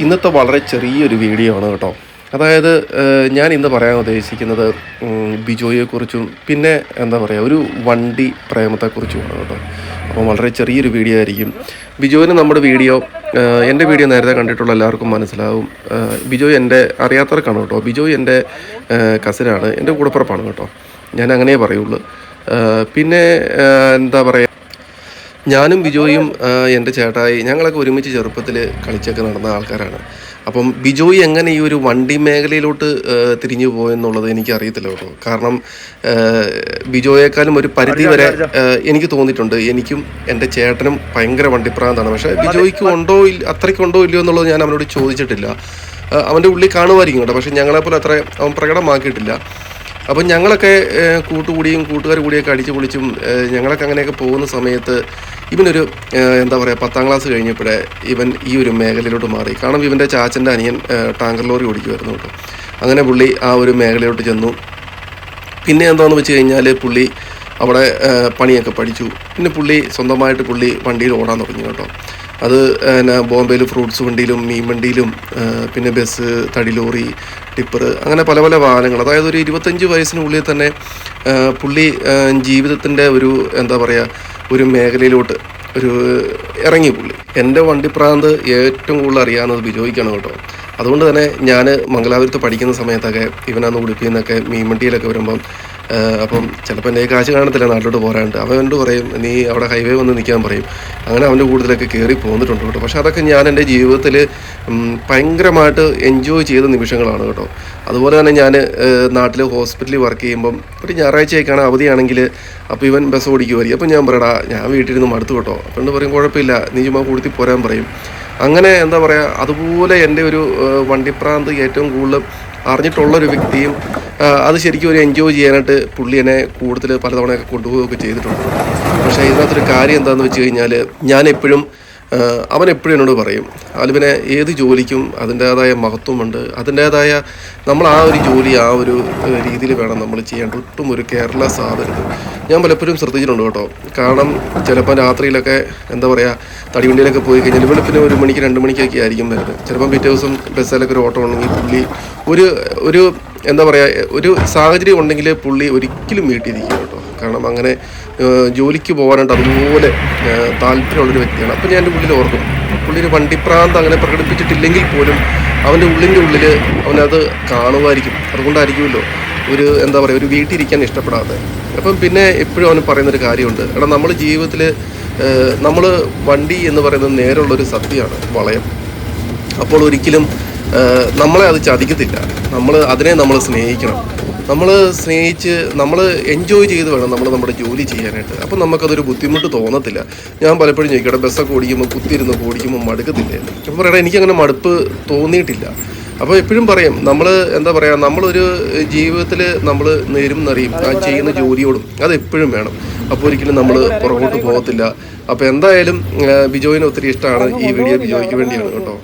ഇന്നത്തെ വളരെ ചെറിയൊരു വീഡിയോ ആണ് കേട്ടോ. അതായത് ഞാൻ ഇന്ന് പറയാൻ ഉദ്ദേശിക്കുന്നത് ബിജോയെക്കുറിച്ചും പിന്നെ എന്താ പറയുക ഒരു വണ്ടി പ്രേമത്തെക്കുറിച്ചുമാണ് കേട്ടോ. അപ്പോൾ വളരെ ചെറിയൊരു വീഡിയോ ആയിരിക്കും. ബിജോയിന് നമ്മുടെ വീഡിയോ എന്റെ വീഡിയോ നേരത്തെ കണ്ടിട്ടുള്ള എല്ലാവർക്കും മനസ്സിലാവും. ബിജോയ് എന്റെ അറിയാത്തവർക്കാണ് കേട്ടോ. ബിജോയ് എന്റെ കസിനാണ് എന്റെ കൂടപ്പുറപ്പാണ് കേട്ടോ. ഞാൻ അങ്ങനെ പറയുള്ളൂ. പിന്നെ എന്താ പറയുക ഞാനും ബിജോയും എന്റെ ചേട്ടായി ഞങ്ങളൊക്കെ ഒരുമിച്ച് ചെറുപ്പത്തിൽ കളിച്ചൊക്കെ നടന്ന ആൾക്കാരാണ്. അപ്പം ബിജോയ് എങ്ങനെ ഈ ഒരു വണ്ടി മേഖലയിലോട്ട് തിരിഞ്ഞു പോയെന്നുള്ളത് എനിക്ക് അറിയത്തില്ല കേട്ടോ. കാരണം ബിജോയേക്കാളും ഒരു പരിധി വരെ എനിക്ക് തോന്നിയിട്ടുണ്ട്. എനിക്കും എന്റെ ചേട്ടനും ഭയങ്കര വണ്ടിപ്രാന്താണ്. പക്ഷേ ബിജോയ്ക്ക് ഉണ്ടോ ഇല്ല അത്രയ്ക്കുണ്ടോ ഇല്ലയോ എന്നുള്ളത് ഞാൻ അവനോട് ചോദിച്ചിട്ടില്ല. അവന്റെ ഉള്ളിൽ കാണുമായിരിക്കും കേട്ടോ. പക്ഷേ ഞങ്ങളെപ്പോലെ അത്ര അവൻ പ്രകടമാക്കിയിട്ടില്ല. അപ്പം ഞങ്ങളൊക്കെ കൂട്ടുകൂടിയും കൂട്ടുകാർ കൂടിയൊക്കെ അടിച്ചു പൊളിച്ചും ഞങ്ങളൊക്കെ അങ്ങനെയൊക്കെ പോകുന്ന സമയത്ത് ഇവനൊരു എന്താ പറയുക പത്താം ക്ലാസ് കഴിഞ്ഞപ്പോഴേ ഇവൻ ഈ ഒരു മേഖലയിലോട്ട് മാറി. കാരണം ഇവന്റെ ചാച്ചന്റെ അനിയൻ ടാങ്കർ ലോറി ഓടിക്കുമായിരുന്നു കേട്ടോ. അങ്ങനെ പുള്ളി ആ ഒരു മേഖലയിലോട്ട് ചെന്നു. പിന്നെ എന്താണെന്ന് വെച്ച് കഴിഞ്ഞാൽ പുള്ളി അവിടെ പണിയൊക്കെ പഠിച്ചു. പിന്നെ പുള്ളി സ്വന്തമായിട്ട് പുള്ളി വണ്ടിയിൽ ഓടാൻ തുടങ്ങി കേട്ടോ. അത് ബോംബെയിൽ ഫ്രൂട്ട്സ് വണ്ടിയിലും മീൻ വണ്ടിയിലും പിന്നെ ബസ് തടി ലോറി ടിപ്പർ അങ്ങനെ പല പല വാഹനങ്ങൾ. അതായത് ഒരു ഇരുപത്തഞ്ച് വയസ്സിനുള്ളിൽ തന്നെ പുള്ളി ജീവിതത്തിന്റെ ഒരു എന്താ പറയുക ഒരു മേഖലയിലോട്ട് ഒരു ഇറങ്ങി പുള്ളി. എന്റെ വണ്ടിപ്രാന്ത് ഏറ്റവും കൂടുതൽ അറിയാവുന്നത് ബിജോയ്ക്കാണ് കേട്ടോ. അതുകൊണ്ട് തന്നെ ഞാൻ മംഗലാപുരത്ത് പഠിക്കുന്ന സമയത്തൊക്കെ ഇവനാന്ന് ഉടുപ്പിന്നൊക്കെ മീൻവണ്ടിയിലൊക്കെ മീൻ വരുമ്പം അപ്പം ചിലപ്പോൾ എന്റെ കാശ് കാണത്തില്ല നാട്ടിലോട്ട് പോരാണ്ട്. അവൻ എന്നോട് പറയും? നീ അവിടെ ഹൈവേ വന്ന് നിൽക്കാൻ പറയും. അങ്ങനെ അവന്റെ കൂടുതലൊക്കെ കയറി പോന്നിട്ടുണ്ട് കേട്ടോ. പക്ഷെ അതൊക്കെ ഞാൻ എന്റെ ജീവിതത്തിൽ ഭയങ്കരമായിട്ട് എൻജോയ് ചെയ്ത നിമിഷങ്ങളാണ് കേട്ടോ. അതുപോലെ തന്നെ ഞാൻ നാട്ടിൽ ഹോസ്പിറ്റലിൽ വർക്ക് ചെയ്യുമ്പം ഒരു ഞായറാഴ്ചയൊക്കെയാണ് അവധിയാണെങ്കിൽ അപ്പോൾ ഇവൻ ബസ് ഓടിക്കുമായിരിക്കും അപ്പം ഞാൻ പറയടാ ഞാൻ വീട്ടിലിരുന്ന് മടുത്തു കേട്ടോ. അപ്പം പറയും? കുഴപ്പമില്ല നീ ചുമ്മാ കൂടുതൽ പോരാൻ പറയും. അങ്ങനെ എന്താ പറയുക അതുപോലെ എന്റെ ഒരു വണ്ടിപ്രാന്ത് ഏറ്റവും കൂടുതൽ അറിഞ്ഞിട്ടുള്ളൊരു വ്യക്തിയും അത് ശരിക്കും ഒരു എൻജോയ് ചെയ്യാനായിട്ട് പുള്ളി എന്നെ കൂടുതൽ പലതവണയൊക്കെ കൊണ്ടുപോവുകയൊക്കെ ചെയ്തിട്ടുണ്ട്. പക്ഷേ ഇതിനകത്തൊരു കാര്യം എന്താണെന്ന് വെച്ച് കഴിഞ്ഞാൽ ഞാൻ എപ്പോഴും അവൻ എപ്പോഴും എന്നോട് പറയും അലുവിനെ ഏത് ജോലിക്കും അതിന്റേതായ മഹത്വമുണ്ട് അതിന്റേതായ നമ്മൾ ആ ഒരു ജോലി ആ ഒരു രീതിയിൽ വേണം നമ്മൾ ചെയ്യാൻ. ഒട്ടും ഒരു കെയർലെസ് ആവരുത് ഞാൻ പലപ്പോഴും ശ്രദ്ധിച്ചിട്ടുണ്ട് കേട്ടോ. കാരണം ചിലപ്പോൾ രാത്രിയിലൊക്കെ എന്താ പറയുക തടിവണ്ടിയിലൊക്കെ പോയി കഴിഞ്ഞാൽ വെളുപ്പിന് ഒരു മണിക്ക് രണ്ട് മണിക്കൊക്കെ ആയിരിക്കും വരുന്നത്. ചിലപ്പം പിറ്റേ ദിവസം ബസ്സിലൊക്കെ ഒരു ഓട്ടോ ഉണ്ടെങ്കിൽ പുള്ളി ഒരു ഒരു എന്താ പറയുക ഒരു സാഹചര്യം ഉണ്ടെങ്കിൽ പുള്ളി ഒരിക്കലും വീട്ടിലിരിക്കും കേട്ടോ. കാരണം അങ്ങനെ ജോലിക്ക് പോകാനായിട്ട് അതുപോലെ താല്പര്യമുള്ളൊരു വ്യക്തിയാണ്. അപ്പോൾ ഞാൻ എന്റെ ഉള്ളിൽ ഓർക്കും പുള്ളിയൊരു വണ്ടിപ്രാന്ത് അങ്ങനെ പ്രകടിപ്പിച്ചിട്ടില്ലെങ്കിൽ പോലും അവന്റെ ഉള്ളിന്റെ ഉള്ളിൽ അവനത് കാണുമായിരിക്കും. അതുകൊണ്ടായിരിക്കുമല്ലോ ഒരു എന്താ പറയുക ഒരു വീട്ടിലിരിക്കാൻ ഇഷ്ടപ്പെടാതെ. അപ്പം പിന്നെ എപ്പോഴും അവന് പറയുന്നൊരു കാര്യമുണ്ട് എടാ നമ്മൾ ജീവിതത്തിൽ നമ്മൾ വണ്ടി എന്ന് പറയുന്നത് നേരെയുള്ളൊരു സത്യമാണ് വളയം. അപ്പോൾ ഒരിക്കലും നമ്മളെ അത് ചതിക്കത്തില്ല. നമ്മൾ അതിനെ നമ്മൾ സ്നേഹിക്കണം. നമ്മൾ സ്നേഹിച്ച് നമ്മൾ എൻജോയ് ചെയ്ത് വേണം നമ്മൾ നമ്മുടെ ജോലി ചെയ്യാനായിട്ട്. അപ്പം നമുക്കതൊരു ബുദ്ധിമുട്ട് തോന്നത്തില്ല. ഞാൻ പലപ്പോഴും ചോദിക്കട്ടെ ബസ്സൊക്കെ ഓടിക്കുമ്പോൾ കുത്തിയിരുന്ന് ഓടിക്കുമ്പോൾ മടുക്കത്തില്ലേ? അപ്പം പറയണേ എനിക്കങ്ങനെ മടുപ്പ് തോന്നിയിട്ടില്ല. അപ്പോൾ എപ്പോഴും പറയും നമ്മൾ എന്താ പറയുക നമ്മളൊരു ജീവിതത്തിൽ നമ്മൾ നേരും നിറയും ആ ചെയ്യുന്ന ജോലിയോടും അത് എപ്പോഴും വേണം. അപ്പോൾ ഒരിക്കലും നമ്മൾ പുറകോട്ട് പോകത്തില്ല. അപ്പോൾ എന്തായാലും ബിജോയിന് ഒത്തിരി ഇഷ്ടമാണ് ഈ വീഡിയോ ബിജോയ്ക്ക് വേണ്ടിയാണ് കേട്ടോ.